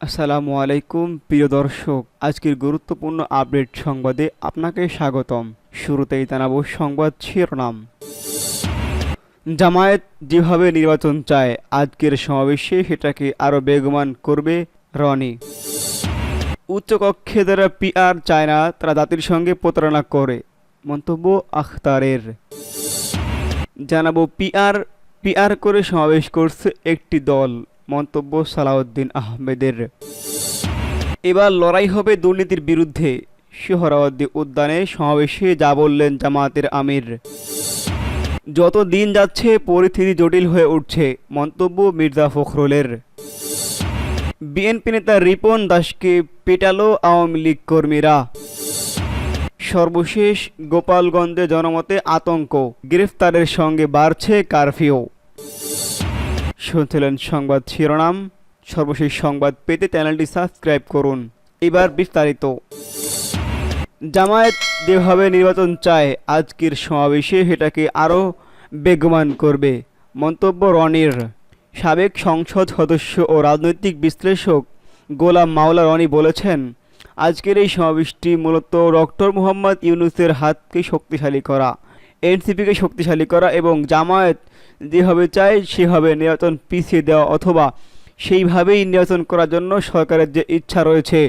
আসসালামু আলাইকুম, প্রিয় দর্শক। আজকের গুরুত্বপূর্ণ আপডেট সংবাদে আপনাকে স্বাগতম। শুরুতেই জানাব সংবাদ শিরোনাম। জামায়াত যেভাবে নির্বাচন চায়, আজকের সমাবেশে সেটাকে আরও বেগমান করবে রনি। উচ্চকক্ষে যারা পিআর চায় না, তারা জাতির সঙ্গে প্রতারণা করে। মন্তব্য আখতারের। জানাব পিআর পিআর করে সমাবেশ করছে একটি দল। মন্তব্য সালাউদ্দিন আহমেদের। এবার লড়াই হবে দুর্নীতির বিরুদ্ধে। সোহরাওয়ার্দী উদ্যানে সমাবেশে যা বললেন জামায়াতের আমির। যত দিন যাচ্ছে, পরিস্থিতি জটিল হয়ে উঠছে, মন্তব্য মির্জা ফখরুলের। বিএনপি নেতা রিপন দাসকে পেটালো আওয়ামী লীগ কর্মীরা। সর্বশেষ গোপালগঞ্জে জনমতে আতঙ্ক, গ্রেফতারের সঙ্গে বাড়ছে কারফিউ। শুনছিলেন সংবাদ শিরোনাম। সর্বশেষ সংবাদ পেতে চ্যানেলটি সাবস্ক্রাইব করুন। এবার বিস্তারিত। জামায়াত যেভাবে নির্বাচন চায়, আজকের সমাবেশে সেটাকে আরও বেগমান করবে, মন্তব্য রনির। সাবেক সংসদ সদস্য ও রাজনৈতিক বিশ্লেষক গোলাম মাওলা রনি বলেছেন, আজকের এই সমাবেশটি মূলত ডক্টর মোহাম্মদ ইউনুসের হাতকে শক্তিশালী করা, এনসিপিকে শক্তিশালী করা এবং জামায়াত যেভাবে চায়, সেভাবে নির্বাচন পিছিয়ে দেওয়া অথবা সেইভাবেই নির্বাচন করার জন্য সরকারের যে ইচ্ছা রয়েছে,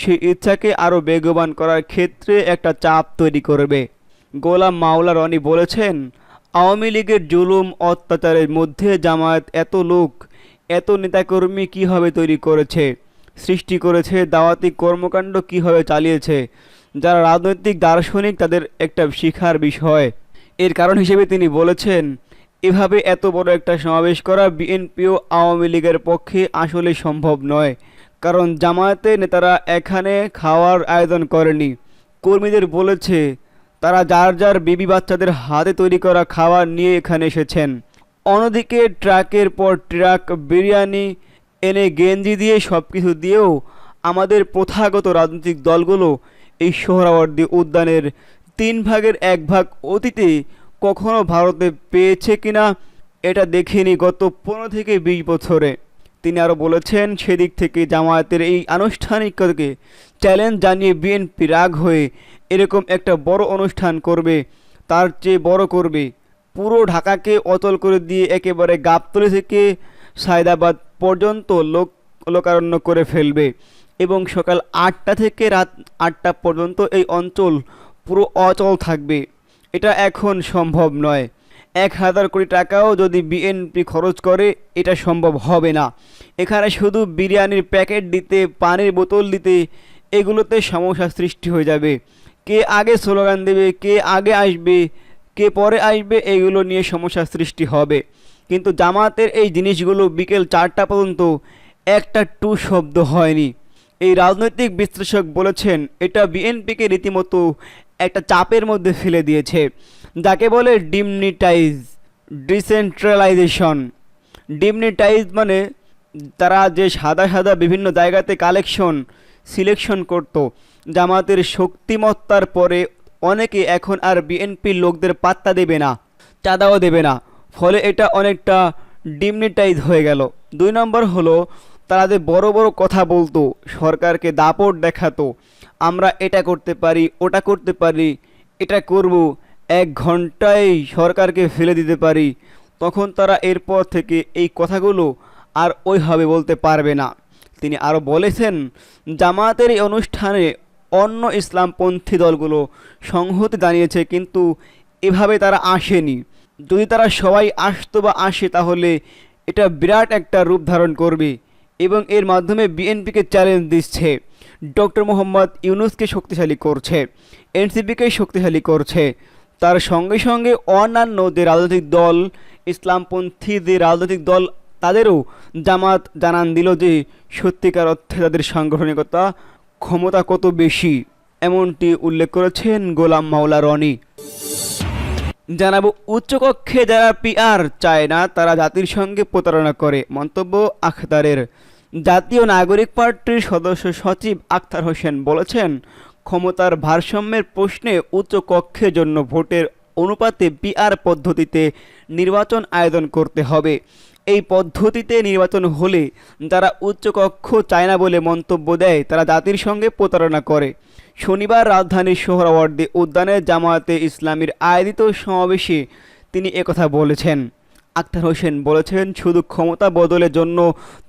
সেই ইচ্ছাকে আরও বেগবান করার ক্ষেত্রে একটা চাপ তৈরি করবে। গোলাম মাওলা রনি বলেছেন, আওয়ামী লীগের জুলুম, অত্যাচারের মধ্যে জামায়াত এত লোক, এত নেতাকর্মী কীভাবে তৈরি করেছে, সৃষ্টি করেছে, দাওয়াতি কর্মকাণ্ড কীভাবে চালিয়েছে, যারা রাজনৈতিক দার্শনিক তাদের একটা শিখার বিষয়। এর কারণ হিসেবে তিনি বলেছেন এভাবে এত বড় একটা সমাবেশ করা বিএনপি ও আওয়ামী লীগের পক্ষে আসলে সম্ভব নয়, কারণ জামায়াতের নেতারা এখানে খাওয়ার আয়োজন করেনি। কর্মীদের বলেছে, তারা যার যার বেবি বাচ্চাদের হাতে তৈরি করা খাবার নিয়ে এখানে এসেছেন। অন্যদিকে ট্রাকের পর ট্রাক, বিরিয়ানি, এনে গেঞ্জি দিয়ে সব কিছু দিয়েও আমাদের প্রথাগত রাজনৈতিক দলগুলো এই সোহরাওয়ার্দী উদ্যানের তিন ভাগের এক ভাগ অতীতে কখনো ভারতে পেয়েছে কিনা, এটা দেখিনি গত পনেরো থেকে বিশ বছরে। তিনি আরও বলেছেন, সেদিক থেকে জামায়াতের এই আনুষ্ঠানিকতাকে চ্যালেঞ্জ জানিয়ে বিএনপি রাগ হয়ে এরকম একটা বড় অনুষ্ঠান করবে, তার চেয়ে বড় করবে। পুরো ঢাকাকে অচল করে দিয়ে একেবারে গাবতলি থেকে সায়দাবাদ পর্যন্ত লোক, লোকারণ্য করে ফেলবে। এবং সকাল আটটা থেকে রাত আটটা পর্যন্ত এই অঞ্চল পুরো অচল থাকবে। এটা এখন সম্ভব নয়। এক হাজার কোটি টাকাও যদি বিএনপি খরচ করে, এটা সম্ভব হবে না। এখানে শুধু বিরিয়ানির প্যাকেট দিতে, পানির বোতল দিতে, এগুলোতে সমস্যা সৃষ্টি হয়ে যাবে। কে আগে স্লোগান দেবে, কে আগে আসবে, কে পরে আসবে, এগুলো নিয়ে সমস্যা সৃষ্টি হবে। কিন্তু জামাতের এই জিনিসগুলো বিকেল চারটা পর্যন্ত একটা টু শব্দ হয়নি। এই রাজনৈতিক বিশ্লেষক বলেছেন, এটা বিএনপিকে রীতিমতো একটা চাপের মধ্যে ফেলে দিয়েছে, যাকে বলে ডিমনিটাইজ, ডিসেন্ট্রালাইজেশন। ডিমনিটাইজ মানে তারা যে সাদা সাদা বিভিন্ন জায়গাতে কালেকশন, সিলেকশন করত, জামাতের শক্তিমত্তার পরে অনেকে এখন আর বিএনপির লোকদের পাত্তা দেবে না, চাঁদাও দেবে না। ফলে এটা অনেকটা ডিমনিটাইজ হয়ে গেল। দুই নম্বর হলো, তারা যে বড় বড় কথা বলতো, সরকারকে দাপট দেখাতো আমরা এটা করতে পারি, ওটা করতে পারি, এটা করব, এক ঘন্টায় সরকারকে ফেলে দিতে পারি, তখন তারা এরপর থেকে এই কথাগুলো আর ওইভাবে বলতে পারবে না। তিনি আরও বলেছেন জামায়াতের এই অনুষ্ঠানে অন্য ইসলামপন্থী দলগুলো সংহতি জানিয়েছে, কিন্তু এভাবে তারা আসেনি। যদি তারা সবাই আসতো বা আসে, তাহলে এটা বিরাট একটা রূপ ধারণ করবে এবং এর মাধ্যমে বিএনপিকে চ্যালেঞ্জ দিচ্ছে। ডক্টর মোহাম্মদ ইউনুসকে শক্তিশালী করছে এনসিপিকে শক্তিশালী করছে। তার সঙ্গে সঙ্গে অন্যান্য যে রাজনৈতিক দল, ইসলামপন্থী যে রাজনৈতিক দল, তাদেরও জামাত জানান দিল যে সত্যিকার অর্থে তাদের সাংগঠনিকতা ক্ষমতা কত বেশি, এমনটি উল্লেখ করেছেন গোলাম মাওলা রনি। জানাব, উচ্চকক্ষে যারা পিআর চায় না, তারা জাতির সঙ্গে প্রতারণা করে, মন্তব্য আখতারের। জাতীয় নাগরিক পার্টির সদস্য সচিব আখতার হোসেন বলেছেন, ক্ষমতার ভারসাম্যের প্রশ্নে উচ্চ কক্ষের জন্য ভোটের অনুপাতে পিআর পদ্ধতিতে নির্বাচন আয়োজন করতে হবে। এই পদ্ধতিতে নির্বাচন হলে যারা উচ্চকক্ষ চায় না বলে মন্তব্য দেয়, তারা জাতির সঙ্গে প্রতারণা করে। শনিবার রাজধানীর সোহরাওয়ার্দী উদ্যানে জামায়াতে ইসলামীর আয়োজিত সমাবেশে তিনি একথা বলেছেন। আক্তার হোসেন বলেছেন, শুধু ক্ষমতা বদলের জন্য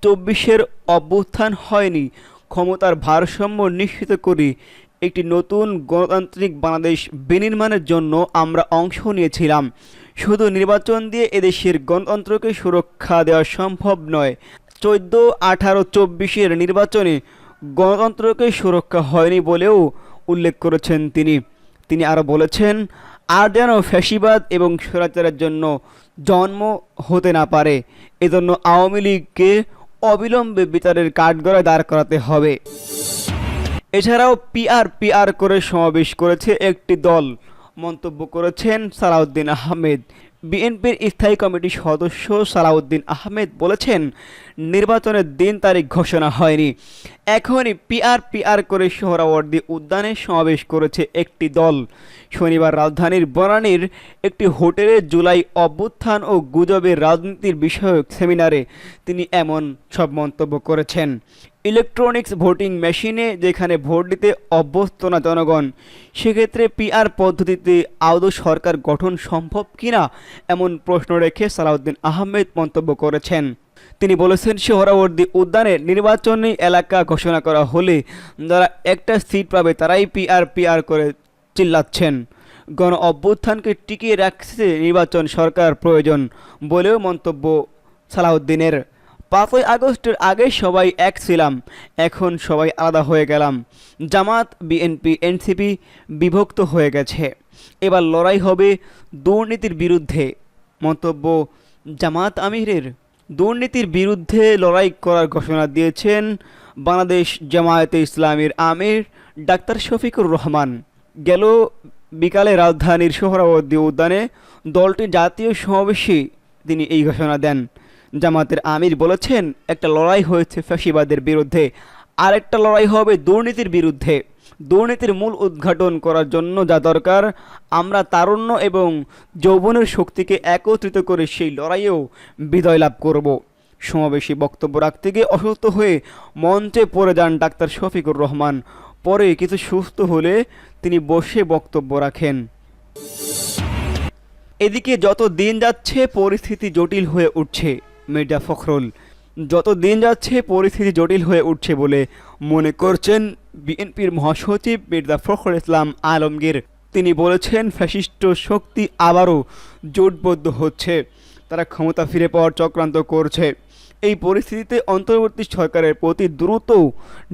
চব্বিশের অভ্যুত্থান হয়নি, ক্ষমতার ভারসাম্য নিশ্চিত করি একটি নতুন গণতান্ত্রিক বাংলাদেশ বিনির্মাণের জন্য আমরা অংশ নিয়েছিলাম। শুধু নির্বাচন দিয়ে এদেশের গণতন্ত্রকে সুরক্ষা দেওয়া সম্ভব নয়, চোদ্দ, আঠারো, চব্বিশের নির্বাচনে গণতন্ত্রকে সুরক্ষা হয়নি বলেও উল্লেখ করেছেন তিনি। তিনি আরও বলেছেন আর যেন ফ্যাসিবাদ এবং স্বৈরাচারের জন্য জন্ম হতে না পারে। এজন্য আওয়ামী লীগকে অবিলম্বে বিচারের কাঠগড়ায় দাঁড় করাতে হবে। এছাড়াও পিআর পিআর করে সমাবেশ করেছে একটি দল। মন্তব্য করেছেন সালাউদ্দিন আহমেদ। বিএনপির স্থায়ী কমিটির সদস্য সালাউদ্দিন আহমেদ বলেছেন, নির্বাচনের দিন তারিখ ঘোষণা হয়নি। এখনই পিআর পিআর করে সোহরাওয়ার্দী উদ্যানে সমাবেশ করেছে একটি দল। শনিবার রাজধানীর বনানীর একটি হোটেলে জুলাই অভ্যুত্থান ও গুজবের রাজনীতির বিষয়ক সেমিনারে তিনি এমন সব মন্তব্য করেছেন। ইলেকট্রনিক্স ভোটিং মেশিনে যেখানে ভোট দিতে অভ্যস্ত না জনগণ, সেক্ষেত্রে পিআর পদ্ধতিতে আদৌ সরকার গঠন সম্ভব কিনা, এমন প্রশ্ন রেখে সালাউদ্দিন আহমেদ মন্তব্য করেছেন। তিনি বলেছেন সোহরাওয়ার্দী উদ্যানে নির্বাচনী এলাকা ঘোষণা করা হলে যারা একটা সিট পাবে তারাই পিআর পিআর করে চিল্লাচ্ছেন। গণ অভ্যুত্থানকে টিকিয়ে রাখতে নির্বাচন সরকার প্রয়োজন বলেও মন্তব্য সালাউদ্দিনের। পাঁচই আগস্টের আগে সবাই এক ছিলাম। এখন সবাই আলাদা হয়ে গেলাম। জামাত, বিএনপি, এনসিপি বিভক্ত হয়ে গেছে। এবার লড়াই হবে দুর্নীতির বিরুদ্ধে। মন্তব্য জামাত আমিরের। দুর্নীতির বিরুদ্ধে লড়াই করার ঘোষণা দিয়েছেন বাংলাদেশ জামায়াতে ইসলামীর আমির ডাক্তার শফিকুর রহমান। গেল বিকালে রাজধানীর সোহরাওয়ার্দী উদ্যানে দলটির জাতীয় সমাবেশে তিনি এই ঘোষণা দেন। জামাতের আমির বলেছেন, একটা লড়াই হয়েছে ফ্যাসিবাদের বিরুদ্ধে আর একটা লড়াই হবে দুর্নীতির বিরুদ্ধে। দুর্নীতির মূল উদ্ঘাটন করার জন্য যা দরকার, আমরা তারুণ্য এবং যৌবনের শক্তিকে একত্রিত করে সেই লড়াইয়েও বিজয় লাভ করব। সমাবেশে বক্তব্য রাখতে গিয়ে অসুস্থ হয়ে মঞ্চে পড়ে যান ডাক্তার শফিকুর রহমান। পরে কিছু সুস্থ হলে তিনি বসে বক্তব্য রাখেন। এদিকে যত দিন যাচ্ছে, পরিস্থিতি জটিল হয়ে উঠছে। মির্জা ফখরুল। যত দিন যাচ্ছে পরিস্থিতি জটিল হয়ে উঠছে বলে মনে করছেন বিএনপির মহাসচিব মির্জা ফখরুল ইসলাম আলমগীর। তিনি বলেছেন, ফ্যাসিস্ট শক্তি আবারও জোটবদ্ধ হচ্ছে। তারা ক্ষমতা ফিরে পাওয়ার চক্রান্ত করছে। এই পরিস্থিতিতে অন্তর্বর্তী সরকারের প্রতি দ্রুত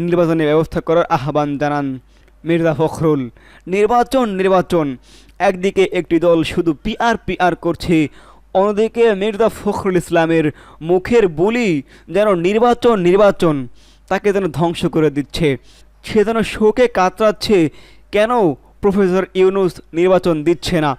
নির্বাচনের ব্যবস্থা করার আহ্বান জানান মির্জা ফখরুল। নির্বাচন নির্বাচন। একদিকে একটি দল শুধু পিআর পিআর করছে অন্যদিকে মির্জা ফখরুল ইসলামের মুখের বুলি যেন নির্বাচন নির্বাচন, তাকে যেন ধ্বংস করে দিচ্ছে। সে যেন শোকে কাতরাচ্ছে, কেন প্রফেসর ইউনুস নির্বাচন দিচ্ছে না?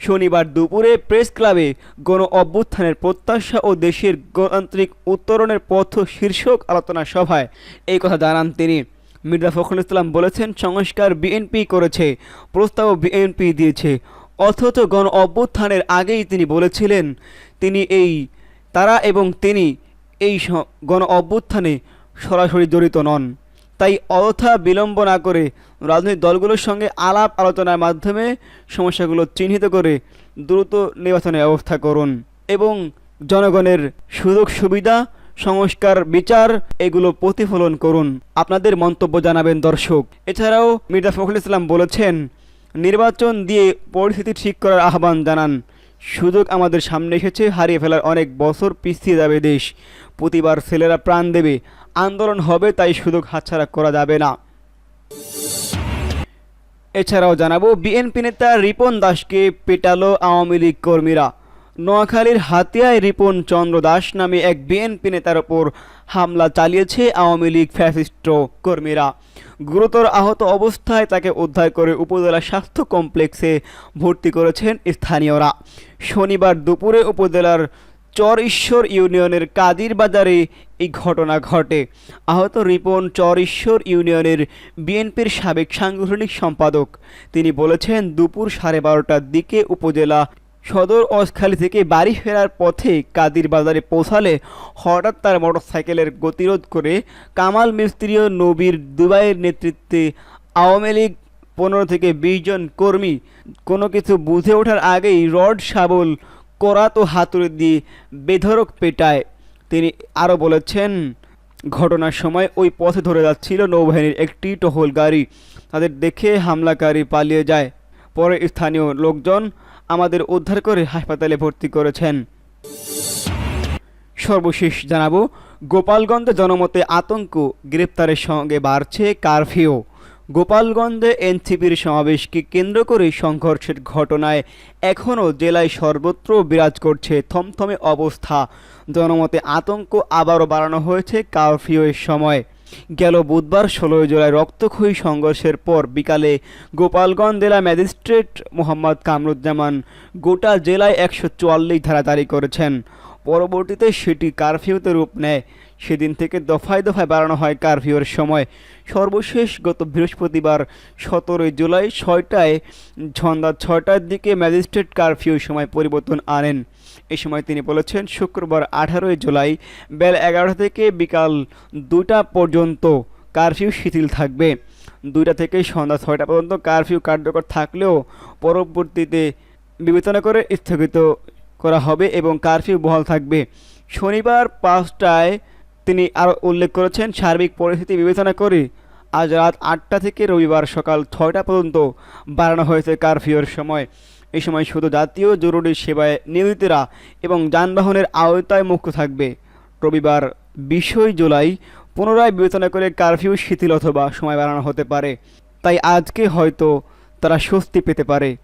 শনিবার দুপুরে প্রেস ক্লাবে গণ অভ্যুত্থানের প্রত্যাশা ও দেশের গণতান্ত্রিক উত্তরণের পথ শীর্ষক আলোচনা সভায় এই কথা জানান তিনি। মির্জা ফখরুল ইসলাম বলেছেন, সংস্কার বিএনপি করেছে, প্রস্তাবও বিএনপি দিয়েছে। অথচ গণ অভ্যুত্থানের আগেই তিনি বলেছিলেন, তিনি এই তারা এবং তিনি এই গণ অভ্যুত্থানে সরাসরি জড়িত নন। তাই অযথা বিলম্ব না করে রাজনৈতিক দলগুলোর সঙ্গে আলাপ আলোচনার মাধ্যমে সমস্যাগুলো চিহ্নিত করে দ্রুত নির্বাচনের ব্যবস্থা করুন এবং জনগণের সুযোগ সুবিধা, সংস্কার, বিচার এগুলো প্রতিফলন করুন। আপনাদের মন্তব্য জানাবেন দর্শক। এছাড়াও মির্জা ফখরুল ইসলাম বলেছেন নির্বাচন দিয়ে পরিস্থিতি ঠিক করার আহ্বান জানান। সুযোগ আমাদের সামনে এসেছে, হারিয়ে ফেলার অনেক বছর পিছিয়ে যাবে দেশ। প্রতিবার ছেলেরা প্রাণ দেবে। আন্দোলন হবে, তাই সুযোগ হাতছাড়া করা যাবে না। এছাড়াও জানাব, বিএনপি নেতা রিপন দাসকে পেটালো আওয়ামী লীগ কর্মীরা। নোয়াখালীর হাতিয়ায় রিপন চন্দ্র দাস নামে এক বিএনপি নেতার ওপর হামলা চালিয়েছে আওয়ামী লীগ ফ্যাসিস্ট কর্মীরা। গুরুতর আহত অবস্থায় তাকে উদ্ধার করে উপজেলা স্বাস্থ্য কমপ্লেক্সে ভর্তি করেছেন স্থানীয়রা। শনিবার দুপুরে উপজেলার চর ঈশ্বর ইউনিয়নের কাদির বাজারে এই ঘটনা ঘটে। আহত রিপন চর ঈশ্বর ইউনিয়নের বিএনপির সাবেক সাংগঠনিক সম্পাদক। তিনি বলেছেন, দুপুর সাড়ে বারোটার দিকে উপজেলা সদর অসখালি থেকে বাড়ি ফেরার পথে কাদির বাজারে পৌঁছালে হঠাৎ তার মোটরসাইকেলের গতিরোধ করে কামাল মিস্ত্রি ও নবীর দুবাইয়ের নেতৃত্বে আওয়ামী লীগ পনেরো থেকে বিশ জন কর্মী কোনো কিছু বুঝে ওঠার আগেই রড, শাবল, করাত ও হাতুড়ি দিয়ে বেধরক পেটায়। তিনি আরও বলেছেন, ঘটনার সময় ওই পথে ধরে যাচ্ছিল নৌবাহিনীর একটি টহল গাড়ি। তাদের দেখে হামলাকারী পালিয়ে যায়। পরে স্থানীয় লোকজন আমাদের উদ্ধার করে হাসপাতালে ভর্তি করেছেন। সর্বশেষ জানাব, গোপালগঞ্জে জনমতে আতঙ্ক গ্রেপ্তারের সঙ্গে বাড়ছে কারফিউ। গোপালগঞ্জে এনসিপির সমাবেশকে কেন্দ্র করে সংঘর্ষের ঘটনায় এখনও জেলায় সর্বত্র বিরাজ করছে থমথমে অবস্থা। জনমতে আতঙ্ক আবারও বাড়ানো হয়েছে কারফিউয়ের সময়। গেল বুধবার ষোলোই জুলাই রক্তক্ষয়ী সংঘর্ষের পর বিকালে গোপালগঞ্জ জেলা ম্যাজিস্ট্রেট মোহাম্মদ কামরুজ্জামান গোটা জেলায় একশো চুয়াল্লিশ ধারা জারি করেছেন। পরবর্তীতে সেটি কারফিউতে রূপ নেয়। সেদিন থেকে দফায় দফায় বাড়ানো হয় কারফিউর সময়। সর্বশেষ গত বৃহস্পতিবার সতেরোই জুলাই ছয়টায়, সন্ধ্যা ছয়টার দিকে ম্যাজিস্ট্রেট কারফিউ সময় পরিবর্তন আনেন। এ সময় তিনি বলেছেন, শুক্রবার আঠারোই জুলাই বেলা এগারোটা থেকে বিকাল দুটা পর্যন্ত কারফিউ শিথিল থাকবে। দুইটা থেকে সন্ধ্যা ছয়টা পর্যন্ত কারফিউ কার্যকর থাকলেও পরবর্তীতে বিবেচনা করে স্থগিত করা হবে এবং কারফিউ বহাল থাকবে। শনিবার পাঁচটায় তিনি আরও উল্লেখ করেছেন, সার্বিক পরিস্থিতি বিবেচনা করে আজ রাত আটটা থেকে রবিবার সকাল ছয়টা পর্যন্ত বাড়ানো হয়েছে কারফিউর সময়। এই সময় শুধু জাতীয় জরুরি সেবায় নিয়োজিতরা এবং যানবাহনের আওতায় মুক্ত থাকবে। রবিবার বিশই জুলাই পুনরায় বিবেচনা করে কারফিউ শিথিল অথবা সময় বাড়ানো হতে পারে। তাই আজকে হয়তো তারা স্বস্তি পেতে পারে।